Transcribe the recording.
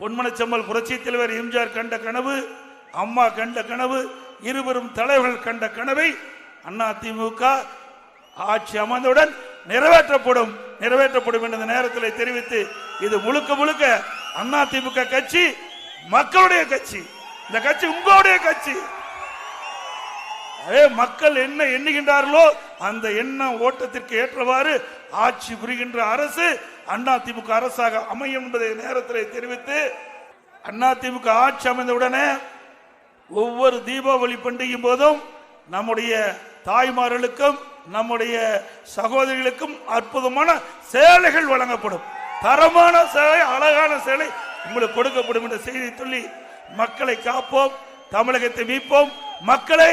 பொன்மனச்செம்மல் புரட்சி தலைவர் எம்ஜிஆர் கண்ட கனவு அம்மா கண்ட கனவு இருவரும் தலைவர்கள் கண்ட கனவை அதிமுக ஆட்சி அமர்ந்தவுடன் நிறைவேற்றப்படும் நிறைவேற்றப்படும் என்ற நேரத்தில் தெரிவித்து இது முழுக்க முழுக்க அதிமுக கட்சி மக்களுடைய கட்சி. இந்த கட்சி உங்களுடைய கட்சி. அதே மக்கள் என்ன எண்ணுகின்றார்களோ அந்த எண்ண ஓட்டத்திற்கு ஏற்றவாறு ஆட்சி புரிகின்ற அரசு அதிமுக அரசாக அமையும் என்பதை நேரத்தில் தெரிவித்து அதிமுக ஆட்சி அமைந்தவுடனே ஒவ்வொரு தீபாவளி பண்டிகையும் போதும் நம்முடைய தாய்மார்களுக்கும் நம்முடைய சகோதரிகளுக்கும் அற்புதமான சேலைகள் வழங்கப்படும். தரமான சேலை அழகான சேலை உங்களுக்கு கொடுக்கப்படும் என்ற செய்தி சொல்லி மக்களை காப்போம் தமிழகத்தை மீட்போம். மக்களை